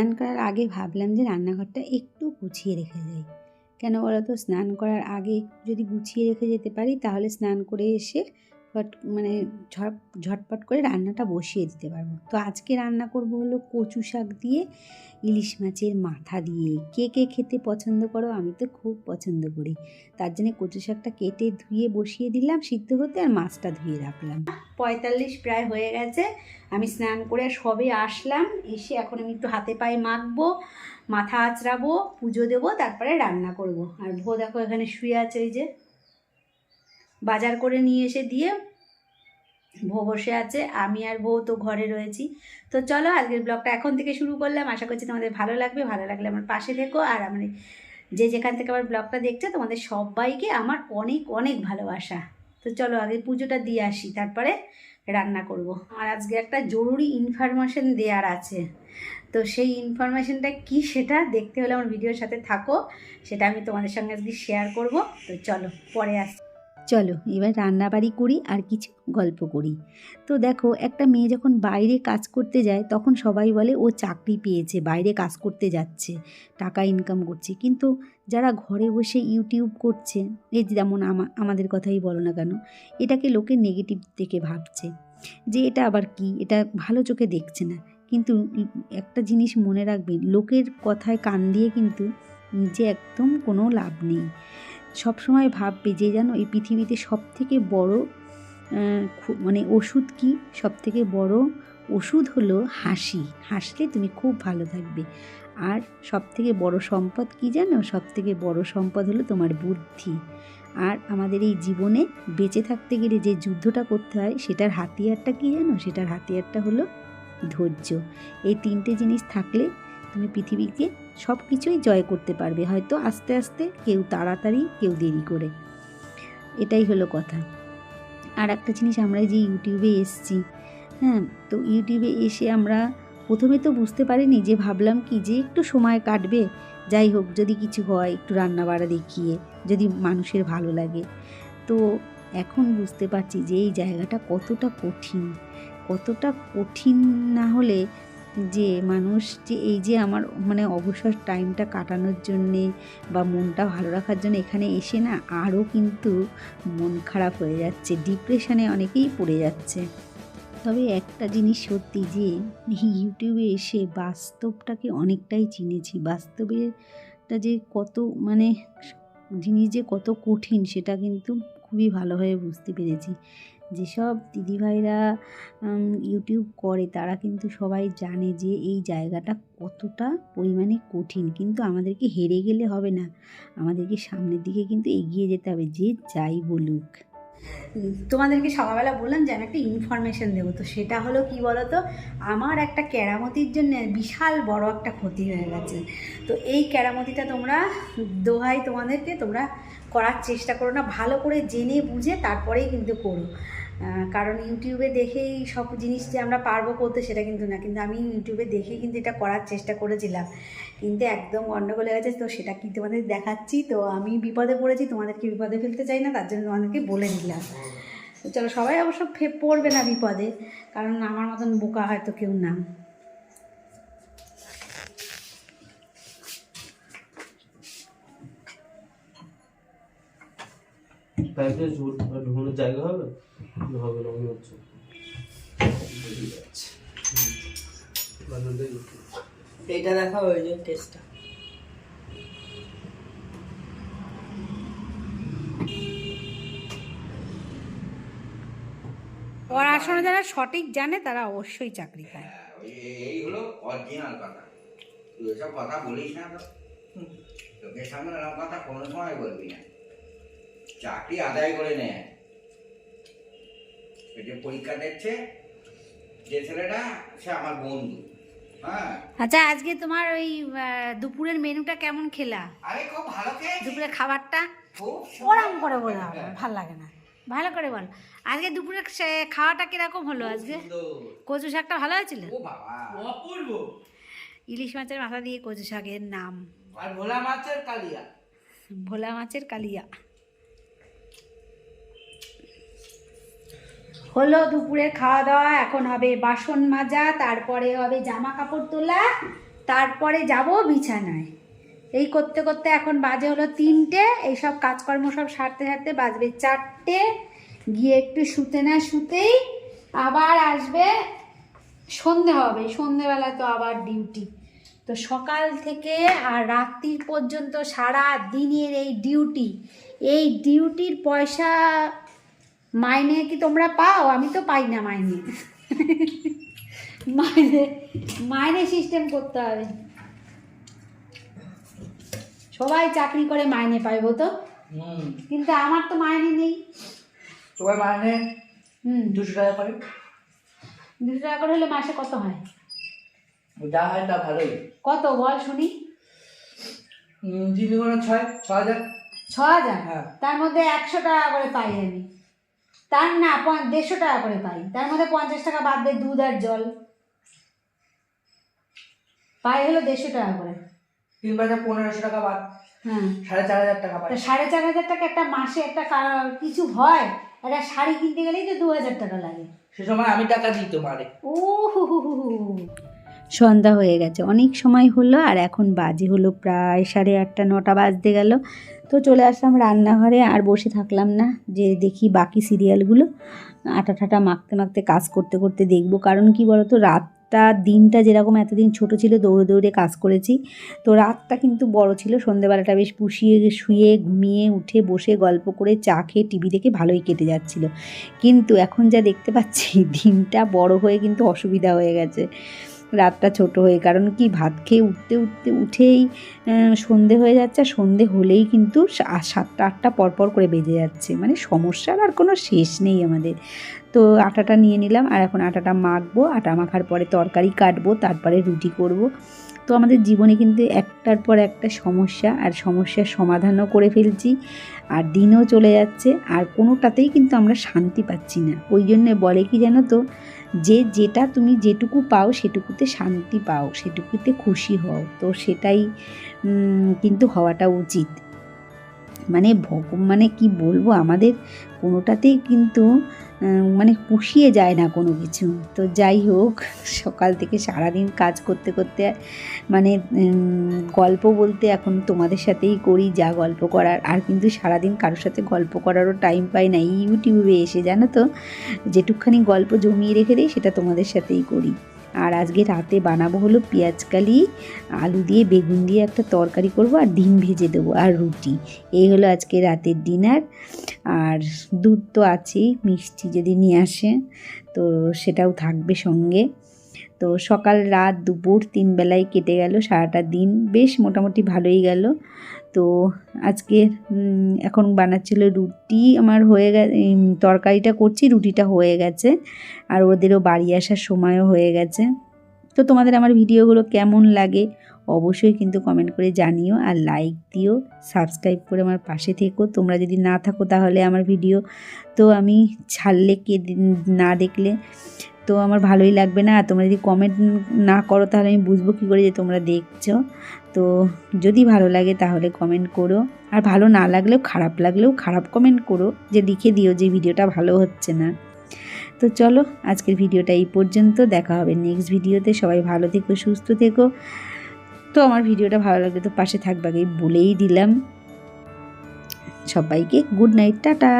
স্নান করার আগে ভাবলাম যে রান্নাঘরটা একটু গুছিয়ে রেখে যাই। কেন বলো তো স্নান করার আগে যদি গুছিয়ে রেখে যেতে পারি, তাহলে স্নান করে এসে ফট মানে ঝট, ঝটপট করে রান্নাটা বসিয়ে দিতে পারব। তো আজকে রান্না করব হলো কচু শাক দিয়ে ইলিশ মাছের মাথা দিয়ে। কে কে খেতে পছন্দ করো? আমি তো খুব পছন্দ করি। তার জন্য কচু শাকটা কেটে ধুয়ে বসিয়ে দিলাম, সিদ্ধ হতে আর মাছটা ধুয়ে রাখলাম। পঁয়তাল্লিশ প্রায় হয়ে গেছে। আমি স্নান করে সবে আসলাম। এসে এখন আমি একটু হাতে পায়ে মাখবো, মাথা আঁচড়াবো, পুজো দেবো, তারপরে রান্না করব। আর ভো দেখো এখানে শুয়ে আছে ওই যে। বাজার করে নিয়ে এসে দিয়ে ভো বসে আছে, আমি আর বউ তো ঘরে রয়েছি। তো চলো আজকের ব্লগটা এখন থেকে শুরু করলাম। আশা করছি তোমাদের ভালো লাগবে। ভালো লাগলে আমার পাশে থেকো। আর আমার যে যেখান থেকে আমার ব্লগটা দেখছে, তোমাদের সবাইকে আমার অনেক অনেক ভালোবাসা। তো চলো আগে পুজোটা দিয়ে আসি, তারপরে রান্না করব। আমার আজকে একটা জরুরি ইনফরমেশন দেওয়ার আছে। তো সেই ইনফরমেশনটা কি সেটা দেখতে হলে আমার ভিডিওর সাথে থাকো। সেটা আমি তোমাদের সঙ্গে আজকে শেয়ার করব। তো চলো, পরে আসি চলো, এবার রান্নাবাড়ি করি আর কিছু গল্প করি। তো দেখো, একটা মেয়ে যখন বাইরে কাজ করতে যায়, তখন সবাই বলে, ও চাকরি পেয়েছে, বাইরে কাজ করতে যাচ্ছে, টাকা ইনকাম করছে। কিন্তু যারা ঘরে বসে ইউটিউব করছে, এই যেমন আমাদের কথাই বলো না কেন, এটাকে লোকে নেগেটিভ থেকে ভাবছে, যে এটা আবার কি? এটা ভালো চোখে দেখছে না। কিন্তু একটা জিনিস মনে রাখবেন লোকের কথায় কান দিয়ে কিন্তু নিজে একদম কোনো লাভ নেই। সবসময় ভাববে যে যেন এই পৃথিবীতে সব থেকে বড় মানে ওষুধ কি? সব থেকে বড় ওষুধ হলো হাসি। হাসলে তুমি খুব ভালো থাকবে। আর সব থেকে বড় সম্পদ কি জানো? সব থেকে বড় সম্পদ হলো তোমার বুদ্ধি। আর আমাদের এই জীবনে বেঁচে থাকতে গেলে যে যুদ্ধটা করতে হয়, সেটার হাতিয়ারটা কি জানো? সেটার হাতিয়ারটা হলো ধৈর্য। এই তিনটে জিনিস থাকলে তুমি পৃথিবীকে সব কিছুই জয় করতে পারবে। হয়তো আস্তে আস্তে কেউ তাড়াতাড়ি, কেউ দেরি করে। এটাই হলো কথা। আর একটা জিনিস আমরা যে ইউটিউবে এসছি হ্যাঁ তো ইউটিউবে এসে আমরা প্রথমে তো বুঝতে পারিনি যে ভাবলাম কি যে একটু সময় কাটবে। যাই হোক, যদি কিছু হয়, একটু রান্না বাড়া দেখিয়ে, যদি মানুষের ভালো লাগে। তো এখন বুঝতে পারছি যে এই জায়গাটা কতটা কঠিন। কতটা কঠিন না হলে যে মানুষ যে এই যে আমার মানে অবসর টাইমটা কাটানোর জন্যে বা মনটা ভালো রাখার জন্য এখানে এসে না আরও কিন্তু মন খারাপ হয়ে যাচ্ছে ডিপ্রেশনে অনেকেই পড়ে যাচ্ছে। তবে একটা জিনিস সত্যি যে ইউটিউবে এসে বাস্তবটাকে অনেকটাই চিনেছি। বাস্তবেটা যে কত মানে জিনিস যে কত কঠিন সেটা কিন্তু খুবই ভালোভাবে বুঝতে পেরেছি। যেসব দিদিভাইরা ইউটিউব করে, তারা কিন্তু সবাই জানে যে এই জায়গাটা কতটা পরিমাণে কঠিন। কিন্তু আমাদেরকে হেরে গেলে হবে না। আমাদেরকে সামনের দিকে কিন্তু এগিয়ে যেতে হবে, যে যাই বলুক। তোমাদেরকে সকালবেলা বললাম যে আমি একটা ইনফরমেশন দেবো। তো সেটা হলো কি বলো তো আমার একটা কেরামতির জন্য বিশাল বড় একটা ক্ষতি হয়ে গেছে। তো এই কেরামতিটা তোমরা দোহাই তোমাদেরকে, তোমরা করার চেষ্টা করো না। ভালো করে জেনে বুঝে তারপরেই কিন্তু করো। কারণ ইউটিউবে দেখেই সব জিনিস যে আমরা পারব করতে সেটা কিন্তু না। কিন্তু আমি ইউটিউবে দেখে কিন্তু এটা করার চেষ্টা করেছিলাম। কিন্তু একদম গন্ডগোল হয়ে গেছে, তো সেটা কি তোমাদের দেখাচ্ছি? তো আমি বিপদে পড়েছি, তোমাদেরকে বিপদে ফেলতে চাই না, তার জন্য তোমাদেরকে বলে দিলাম তো চলো, সবাই অবশ্য ফে- পড়বে না বিপদে, কারণ আমার মতন বোকা হয়তো কেউ না। জায়গা হবে? হচ্ছে। এইটা দেখা ওই যে টেস্টটা পড়াশোনা যারা সঠিক জানে তারা অবশ্যই চাকরি পায়। এই- এই হলো অরিজিনাল কথা। তুই এসব কথা বলিস না তো। তোকে সামনে এরকম কথা কোনো সময় বলবি না। চাকরি আদায় করে নে। এই যে পরীক্ষা দিচ্ছে যে ছেলেটা সে আমার বন্ধু। হ্যাঁ? আচ্ছা আজকে তোমার ওই দুপুরের মেনুটা কেমন খেলা? আরে খুব ভালো খেয়েছি। দুপুরের খাবারটা? খুব ওরম করে বলা হবে ভালো লাগে না। ভালো করে বল। আজকে দুপুরের সে- খাওয়াটা কীরকম হলো আজকে? কচু শাকটা ভালো হয়েছিল? অপূর্ব। ইলিশ মাছের মাথা দিয়ে কচু শাকের নাম। আর ভোলা মাছের কালিয়া। ভোলা মাছের কালিয়া। হলো দুপুরের খাওয়া দাওয়া, এখন হবে বাসন মাজা, তারপরে হবে জামা কাপড় তোলা, তারপরে যাব বিছানায়। এই করতে করতে এখন বাজে হলো তিনটে, এইসব কাজকর্ম সব সারতে সারতে বাজবে চারটে। গিয়ে একটু শুতে না শুতেই আবার আসবে, সন্ধে হবে, সন্ধেবেলা তো আবার ডিউটি। তো সকাল থেকে আর রাত্রির পর্যন্ত সারা দিনের এই ডিউটি, এই ডিউটির পয়সা মাইনে কি তোমরা পাও? আমি তো পাই না মাইনে। মাইনে মাইনে সিস্টেম করতে হবে। সবাই চাকরি করে মাইনে পাইবো তো। কিন্তু আমার তো মাইনে নেই। তোমার মানে হুম। দুশো টাকা করে? দুশো টাকা করে হলে মাসে কত হয়? যা হয় তা ভালোই। কত? বল শুনি। ছয় ছ হাজার। ছ হাজার? হ্যাঁ। তার মধ্যে একশো টাকা করে পাই আমি। তার না দেড়শো টাকা করে পাই। তার মধ্যে পঞ্চাশ টাকা বাদ দেয় দুধ আর জল। পাই হলো দেড়শো টাকা করে। তিন বাজার পনেরোশো টাকা বাদ হ্যাঁ। সাড়ে চার হাজার টাকা পাই সাড়ে চার হাজার টাকা একটা মাসে একটা কিছু হয়? একটা শাড়ি কিনতে গেলেই তো দু হাজার টাকা লাগে। সে সময় আমি টাকা দিই তোমারে। ও হু হু হু হু। সন্ধ্যা হয়ে গেছে। অনেক সময় হলো আর এখন বাজে হলো প্রায় সাড়ে আটটা, নটা বাজতে গেল। তো চলে আসলাম রান্নাঘরে আর বসে থাকলাম না। যে দেখি বাকি সিরিয়ালগুলো আটা ঠাটা মাখতে মাখতে কাজ করতে করতে দেখব। কারণ কি বলতো, রাতটা, দিনটা যেরকম এতদিন ছোট ছিল, দৌড়ে দৌড়ে কাজ করেছি। তো রাতটা কিন্তু বড় ছিল। সন্ধ্যেবেলাটা বেশ পুষিয়ে শুয়ে ঘুমিয়ে উঠে বসে গল্প করে চা খেয়ে টিভি দেখে ভালোই কেটে যাচ্ছিল। কিন্তু এখন যা দেখতে পাচ্ছি, দিনটা বড় হয়ে কিন্তু অসুবিধা হয়ে গেছে। রাতটা ছোট হয়ে, কারণ কি, ভাত খেয়ে উঠতে উঠতে, উঠেই সন্ধে হয়ে যাচ্ছে, আর সন্ধে হলেই কিন্তু সাতটা, আটটা পরপর করে বেজে যাচ্ছে। মানে সমস্যার আর কোনো শেষ নেই আমাদের। তো আটাটা নিয়ে নিলাম, আর এখন আটাটা মাখবো, আটা মাখার পরে তরকারি কাটবো, তারপরে রুটি করব। তো আমাদের জীবনে কিন্তু একটার পর একটা সমস্যা আর সমস্যার সমাধানও করে ফেলছি আর দিনও চলে যাচ্ছে আর কোনোটাতেই কিন্তু আমরা শান্তি পাচ্ছি না। ওই জন্যে বলে কি জানো তো, যে যেটা তুমি যেটুকু পাও সেটুকুতে শান্তি পাও, সেটুকুতে খুশি হও। তো সেটাই কিন্তু হওয়াটা উচিত। মানে মানে কি বলব, আমাদের কোনোটাতেই কিন্তু মানে পুষিয়ে যায় না কোনো কিছু। তো যাই হোক, সকাল থেকে সারাদিন কাজ করতে করতে মানে গল্প বলতে এখন তোমাদের সাথেই করি, যা গল্প করার। আর কিন্তু সারাদিন কারোর সাথে গল্প করারও টাইম পাই না। ইউটিউবে এসে, জানো তো, যেটুকখানি গল্প জমিয়ে রেখে দিই, সেটা তোমাদের সাথেই করি। আর আজকে রাতে বানাবো হলো পেঁয়াজকালি আলু দিয়ে, বেগুন দিয়ে একটা তরকারি করব আর ডিম ভেজে দেবো আর রুটি। এই হলো আজকে রাতের ডিনার। আর দুধ তো আছেই, মিষ্টি যদি নিয়ে আসে তো সেটাও থাকবে সঙ্গে। তো সকাল রাত দুপুর তিন বেলায় কেটে গেল, সারাটা দিন বেশ মোটামুটি ভালোই গেল। তো আজকে এখন বানাচ্ছিল রুটি, আমার হয়ে গেছে তরকারিটা করছি, রুটিটা হয়ে গেছে। আর ওদেরও বাড়ি আসার সময়ও হয়ে গেছে। তো তোমাদের আমার ভিডিওগুলো কেমন লাগে অবশ্যই কিন্তু কমেন্ট করে জানিও আর লাইক দিও সাবস্ক্রাইব করে আমার পাশে থেকো। তোমরা যদি না থাকো তাহলে আমার ভিডিও তো আমি ছাড়লে কে, না দেখলে তো আমার ভালোই লাগবে না। তোমরা যদি কমেন্ট না করো, তাহলে আমি বুঝব কী করে যে তোমরা দেখছ। তো যদি ভালো লাগে তাহলে কমেন্ট করো। আর ভালো না লাগলেও, খারাপ লাগলেও খারাপ কমেন্ট করো। যে লিখে দিও যে ভিডিওটা ভালো হচ্ছে না। তো চলো, আজকের ভিডিওটা এই পর্যন্ত। দেখা হবে নেক্সট ভিডিওতে সবাই ভালো থেকো, সুস্থ থেকো। তো আমার ভিডিওটা ভালো লাগলে তো পাশে থাকবে আগেই বলেই দিলাম। সবাইকে গুড নাইট টাটা।